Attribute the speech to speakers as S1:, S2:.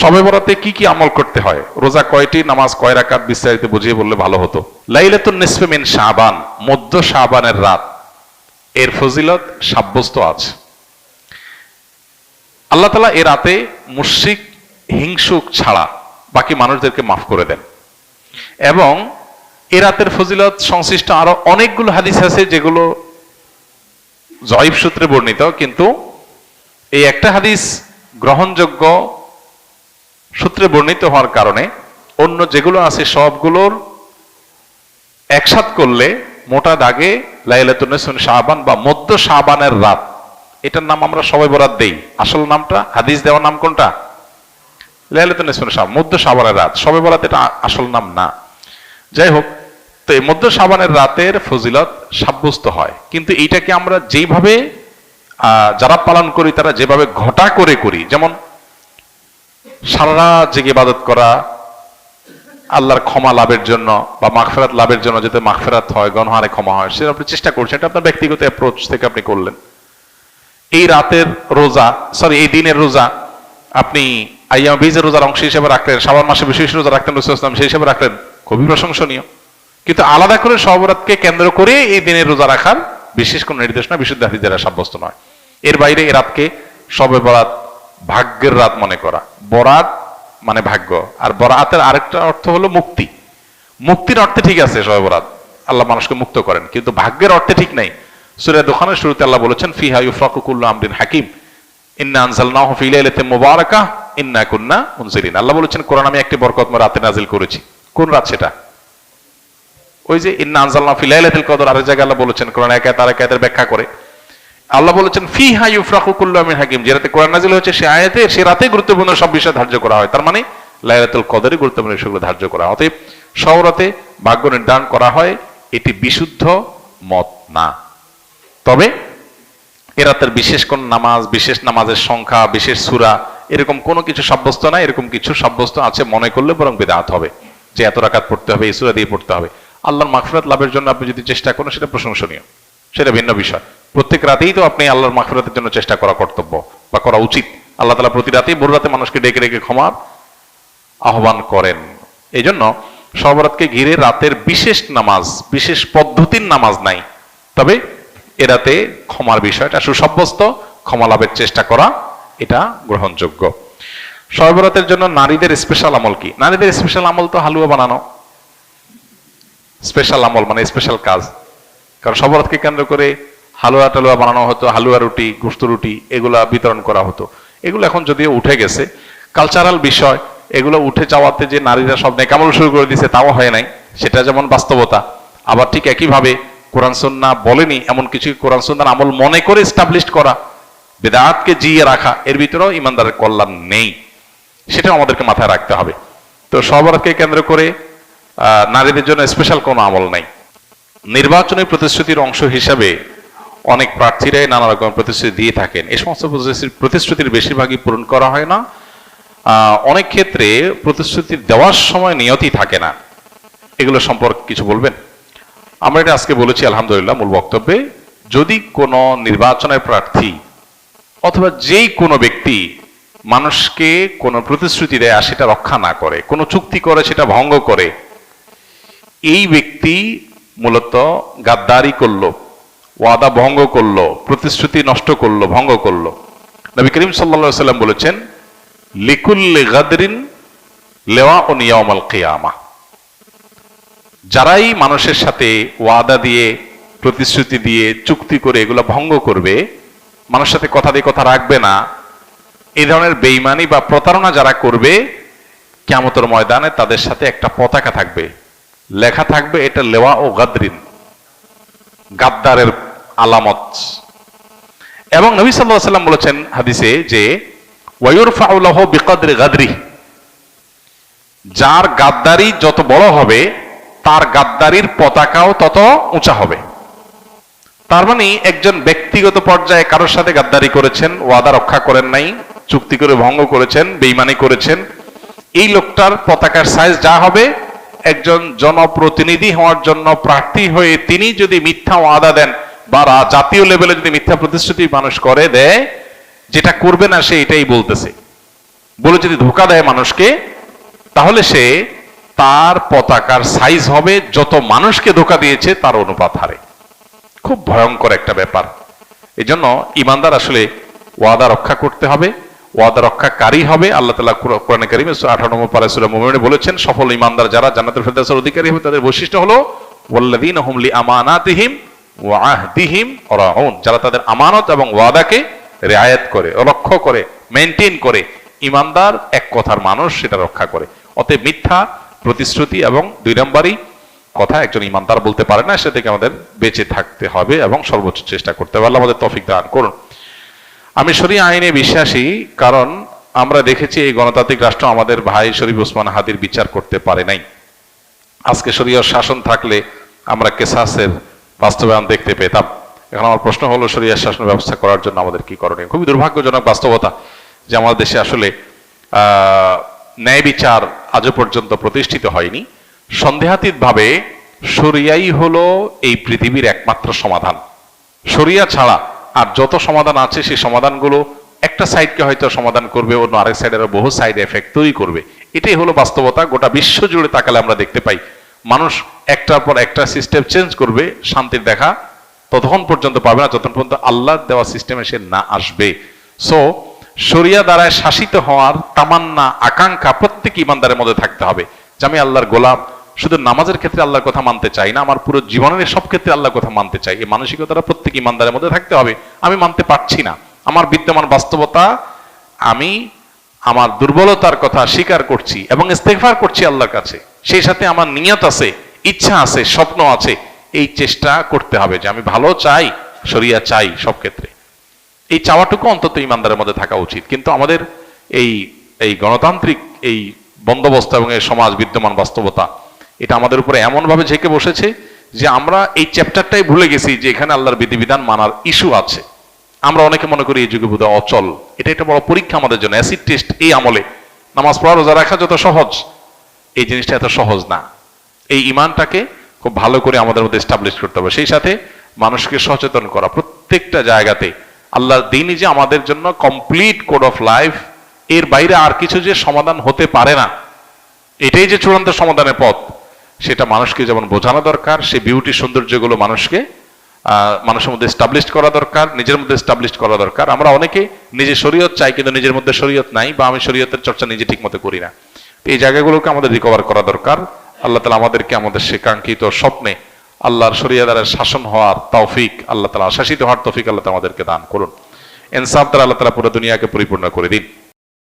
S1: সবে বরাতে কি কি আমল করতে হয়? রোজা কয়টি, নামাজ কয় রাকাত বিস্তারিত বুঝিয়ে বললে ভালো হতো। লাইলাতুন নিসফে মিন শাবান, মধ্য শাবানের রাত। এর ফজিলত সাব্যস্ত আছে আল্লাহ তালা এ রাতে মুশরিক, হিংসুক ছাড়া বাকি মানুষদেরকে মাফ করে দেন। এবং এ রাতের ফজিলত সংশ্লিষ্ট আরও অনেকগুলো হাদিস আছে যেগুলো জয়ীব সূত্রে বর্ণিত, কিন্তু এই একটা হাদিস গ্রহণযোগ্য সূত্রে বর্ণিত হওয়ার কারণে অন্য যেগুলো আছে সবগুলোর একসাথ করলে মোটা দাগে লাইলাতুন শাহবান বা মধ্য শাহবানের রাত। এটার নাম আমরা সবাই বরাত দেই। আসল নামটা, হাদিস দেওয়ার নাম কোনটা? লাইলাতুন শাহ মধ্য শাহবানের রাত। সবে বরাত এটা আসল নাম না। যাই হোক, তো এই মধ্য শাবানের রাতের ফজিলত সাব্যস্ত হয়। কিন্তু এইটাকে আমরা যেইভাবে যারা পালন করি, তারা যেভাবে ঘটা করে করি, যেমন সারা রাত জেগে ইবাদত করা, আল্লাহর ক্ষমা লাভের জন্য বা মাগফেরাত লাভের জন্য যাতে মাগফেরাত হয়, গণহারে ক্ষমা হয়, সেটা আপনি চেষ্টা করছেন এটা আপনার ব্যক্তিগত অ্যাপ্রোচ থেকে আপনি করলেন। এই রাতের রোজা সরি এই দিনের রোজা আপনি আইয়াম বীজের রোজার অংশ হিসেবে রাখলেন, শ্রাবণ মাসে বিশেষ রোজা রাখতেন রসুলাম সেই হিসেবে রাখলেন, খুবই প্রশংসনীয়। কিন্তু আলাদা করে সবরাতকে কেন্দ্র করে এই দিনের রোজা রাখার বিশেষ কোনো নির্দেশনা বিশুদ্ধ হাদিস দ্বারা সাব্যস্ত নয়। এর বাইরে এ রাতকে সবে বরাত ভাগ্যের রাত মনে করা। বরাত মানে ভাগ্য। আর বরাতের আরেকটা অর্থ হলো মুক্তি। মুক্তির অর্থে ঠিক আছে সবে বরাত। আল্লাহ মানুষকে মুক্ত করেন, কিন্তু ভাগ্যের অর্থে ঠিক নাই। সুরে দোকানের শুরুতে আল্লাহ বলেছেন, ফিহা ইউফরাকুল্লু আমরিন হাকিম। ইন্না আল্লাহ বলেছেন, কোরআন আমি একটি নাজিল করেছি। কোন রাত সেটা? ওই যে কদর, আরেক আল্লাহ বলেছেন আরেক ব্যাখ্যা করে। আল্লাহ বলেছেন ফি হা ইউফরাকু হাকিম। যে রাতে কোরআন নাজিল হয়েছে, সে আয়াতে, সে রাতে গুরুত্বপূর্ণ সব বিষয় ধার্য করা হয়। তার মানে লাইলাতুল কদরে গুরুত্বপূর্ণ বিষয়গুলো ধার্য করা অতএব সৌরাতে ভাগ্য নির্ধারণ করা হয়, এটি বিশুদ্ধ মত না। তবে, এ রাতের বিশেষ কোন নামাজ, বিশেষ নামাজের সংখ্যা, বিশেষ সুরা, এরকম কোনো কিছু সাব্যস্ত না, এরকম কিছু সাব্যস্ত আছে মনে করলে বরং বেদাত হবে। যে এত রাকাত পড়তে হবে, এই সুরা দিয়ে পড়তে হবে। আল্লাহর মাগফিরাত লাভের জন্য আপনি যদি চেষ্টা করেন, সেটা প্রশংসনীয়। সেটা ভিন্ন বিষয়। প্রত্যেক রাতেই তো আপনি আল্লাহর মাগফিরাতের জন্য চেষ্টা করা কর্তব্য বা করা উচিত। আল্লাহ তালা প্রতি রাতেই ভোর রাতে মানুষকে ডেকে ডেকে ক্ষমার আহ্বান করেন। এই জন্য সবরাতকে ঘিরে রাতের বিশেষ নামাজ, বিশেষ পদ্ধতির নামাজ নাই। তবে এ রাতে ক্ষমার বিষয়টা সুসাব্যস্ত, ক্ষমা লাভের চেষ্টা করা, এটা গ্রহণযোগ্য। সর্বরাতের জন্য নারীদের স্পেশাল আমল কি? নারীদের স্পেশাল আমল তো হালুয়া বানানো। স্পেশাল আমল মানে স্পেশাল কাজ। কারণ সবরাতকে কেন্দ্র করে হালুয়া টালুয়া বানানো হতো, হালুয়া রুটি, গুস্ত রুটি, এগুলা বিতরণ করা হতো। এগুলো এখন যদিও উঠে গেছে কালচারাল বিষয়, এগুলো উঠে যাওয়াতে যে নারীরা সব নেকামল শুরু করে দিছে তাও হয় নাই, সেটা যেমন বাস্তবতা, আবার ঠিক একইভাবে কোরআন সন্না বলেনি, এমন কিছু কোরআন সন্ন্যার আমল মনে করে স্টাবলিশ করা, বেদাতকে জিয়ে রাখা, এর ভিতরেও ইমানদারের কল্যাণ নেই, সেটাও আমাদেরকে মাথায় রাখতে হবে। তো সবরাতকে কেন্দ্র করে নারীদের জন্য স্পেশাল কোনো আমল নাই। নির্বাচনী প্রতিশ্রুতির অংশ হিসাবে অনেক প্রার্থীরাই নানা রকম প্রতিশ্রুতি দিয়ে থাকেন। এই সমস্ত প্রতিশ্রুতি- প্রতিশ্রুতির বেশিরভাগই পূরণ করা হয় না। অনেক ক্ষেত্রে প্রতিশ্রুতি দেওয়ার সময় নিয়তি থাকে না। এগুলো সম্পর্কে কিছু বলবেন? আমরা এটা আজকে বলেছি, আলহামদুলিল্লাহ, মূল বক্তব্যে। যদি কোনো নির্বাচনের প্রার্থী অথবা যেই কোনো ব্যক্তি মানুষকে কোনো প্রতিশ্রুতি দেয় আর সেটা রক্ষা না করে, কোনো চুক্তি করে, সেটা ভঙ্গ করে, এই ব্যক্তি মূলত গাদ্দারি করল। ওয়াদা ভঙ্গ করল, প্রতিশ্রুতি নষ্ট করল, ভঙ্গ করল। নবী করিম সাল্লা সাল্লাম বলেছেন, লিকুল্লে গাদরিন লেওয়া ও নিয়মাল কেয়ামা। যারাই মানুষের সাথে ওয়াদা দিয়ে, প্রতিশ্রুতি দিয়ে, চুক্তি করে এগুলো ভঙ্গ করবে, মানুষের সাথে কথা দিয়ে কথা রাখবে না, এই ধরনের বেইমানি বা প্রতারণা যারা করবে কেমতর ময়দানে তাদের সাথে একটা পতাকা থাকবে। লেখা থাকবে এটা লেওয়া ও গাদরিন। গাদ্দারের আলামত। এবং নবী সাল্লাহ সাল্লাম বলেছেন হাদিসে যে গাদরি। যার গাদ্দারি যত বড় হবে, তার গাদ্দারির পতাকাও তত উঁচা হবে। তার মানে একজন ব্যক্তিগত পর্যায়ে কারোর সাথে গাদ্দারি করেছেন, ওয়াদা রক্ষা করেন নাই, চুক্তি করে ভঙ্গ করেছেন বেইমানি করেছেন, এই লোকটার পতাকার সাইজ যা হবে, একজন জনপ্রতিনিধি হওয়ার জন্য প্রার্থী হয়ে তিনি যদি মিথ্যা ওয়াদা দেন বা জাতীয় লেভেলে যদি মিথ্যা প্রতিশ্রুতি মানুষ করে দেয়, যেটা করবে না সে এটাই বলতেছে। বলে যদি ধোকা দেয় মানুষকে, তাহলে সে তার পতাকার সাইজ হবে, যত মানুষকে ধোকা দিয়েছে তার অনুপাত হারে। খুব ভয়ঙ্কর একটা ব্যাপার। এই জন্য ইমানদার আসলে ওয়াদা রক্ষা করতে হবে, ওয়াদা রক্ষাকারী হবে। আল্লাহ তালা কোরআন করিম আঠারো নম্বর পারে সুরা মুমিনে বলেছেন, সফল ইমানদার যারা জান্নাতুল ফেরদাউসের অধিকারী হবে, তাদের বৈশিষ্ট্য হলো, ওয়াল্লাযীনা হুম লিআমানাতিহিম ওয়া আহদিহিম রাউন যারা তাদের আমানত এবং ওয়াদাকে রিআয়াত করে, লক্ষ্য করে মেনটেন করে, ইমানদার এক কথার মানুষ, সেটা রক্ষা করে। অতএব মিথ্যা, প্রতিশ্রুতি এবং দুই নম্বরই কথা, একজন ইমানদার বলতে পারে না, সে থেকে আমাদের বেঁচে থাকতে হবে এবং সর্বোচ্চ চেষ্টা করতে আল্লাহ আমাদের তফিক দান করুন। আমি শরীয় আইনে বিশ্বাসী, কারণ আমরা দেখেছি এই গণতান্ত্রিক রাষ্ট্র আমাদের ভাই শরীফ ওসমান হাদির বিচার করতে পারে নাই। আজকে শরীয় শাসন থাকলে আমরা কেসাসের বাস্তবায়ন দেখতে পেতাম। এখন আমার প্রশ্ন হলো শরীয় শাসন ব্যবস্থা করার জন্য আমাদের কি করণীয়? খুবই দুর্ভাগ্যজনক বাস্তবতা যে আমাদের দেশে আসলে ন্যায় বিচার আজও পর্যন্ত প্রতিষ্ঠিত হয়নি। সন্দেহাতীতভাবে শরিয়াই হলো এই পৃথিবীর একমাত্র সমাধান। শরিয়া ছাড়া আর যত সমাধান আছে, সেই সমাধানগুলো একটা সাইডকে হয়তো সমাধান করবে, অন্য আরেক সাইডের বহু সাইড এফেক্ট তৈরি করবে। এটাই হলো বাস্তবতা। গোটা বিশ্ব জুড়ে তাকালে আমরা দেখতে পাই, মানুষ একটার পর একটা সিস্টেম চেঞ্জ করবে, শান্তির দেখা ততক্ষণ পর্যন্ত পাবে না, যতক্ষণ পর্যন্ত আল্লাহ দেওয়া সিস্টেমে সে না আসবে। সো শরিয়া দ্বারায় শাসিত হওয়ার তামান্না, আকাঙ্ক্ষা প্রত্যেক ইমানদারের মধ্যে থাকতে হবে যে আমি আল্লাহর গোলাম। শুধু নামাজের ক্ষেত্রে আল্লাহর কথা মানতে চাই না, আমার পুরো জীবনের সব ক্ষেত্রে আল্লাহর কথা মানতে চাই। এই মানসিকতাটা প্রত্যেক ইমানদারের মধ্যে থাকতে হবে। আমি মানতে পারছি না। আমার বিদ্যমান বাস্তবতা, আমি আমার দুর্বলতার কথা স্বীকার করছি এবং ইস্তেগফার করছি আল্লাহর কাছে। সেই সাথে আমার নিয়ত আছে। ইচ্ছা আছে, স্বপ্ন আছে, এই চেষ্টা করতে হবে যে আমি ভালো চাই, শরিয়া চাই সব ক্ষেত্রে। এই চাওয়াটুকু অন্তত ইমানদারের মধ্যে থাকা উচিত। কিন্তু আমাদের এই এই গণতান্ত্রিক এই বন্দোবস্ত এবং এই সমাজ বিদ্যমান বাস্তবতা, এটা আমাদের উপরে এমনভাবে ঝেঁকে বসেছে যে আমরা এই চ্যাপ্টারটাই ভুলে গেছি যে এখানে আল্লাহর বিধিবিধান মানার ইস্যু আছে। আমরা অনেকে মনে করি এই যুগে বোধহয় অচল। এটা একটা বড় পরীক্ষা আমাদের জন্য। অ্যাসিড টেস্ট এই আমলে। নামাজ পড়া, রোজা রাখা যত সহজ, এই জিনিসটা এত সহজ না। এই ইমানটাকে খুব ভালো করে আমাদের মধ্যে এস্টাবলিশ করতে হবে। সেই সাথে মানুষকে সচেতন করা। প্রত্যেকটা জায়গাতে আল্লাহর দিনই যে আমাদের জন্য কমপ্লিট কোড অফ লাইফ এর বাইরে আর কিছু যে সমাধান হতে পারে না, এটাই যে চূড়ান্ত সমাধানের পথ, সেটা মানুষকে যেমন বোঝানো দরকার, সেই বিউটি সৌন্দর্যগুলো মানুষকে মানুষের মধ্যে স্টাবলিশ করা দরকার, নিজের মধ্যে স্টাবলিশ করা দরকার। আমরা অনেকে নিজে শরীয়ত চাই কিন্তু নিজের মধ্যে শরীয়ত নাই বা আমি শরীয়তের চর্চা নিজে ঠিক মতো করি না। এই জায়গাগুলোকে আমাদের রিকভার করা দরকার। আল্লাহ তালা আমাদেরকে আমাদের সে কাঙ্ক্ষিত স্বপ্নে আল্লাহর শরিয়াদারের শাসন হওয়ার তৌফিক আল্লাহ তালা শাসিত হওয়ার তৌফিক আল্লাহ আমাদেরকে দান করুন। ইনসাফ দ্বারা আল্লাহ তালা পুরো দুনিয়াকে পরিপূর্ণ করে দিন।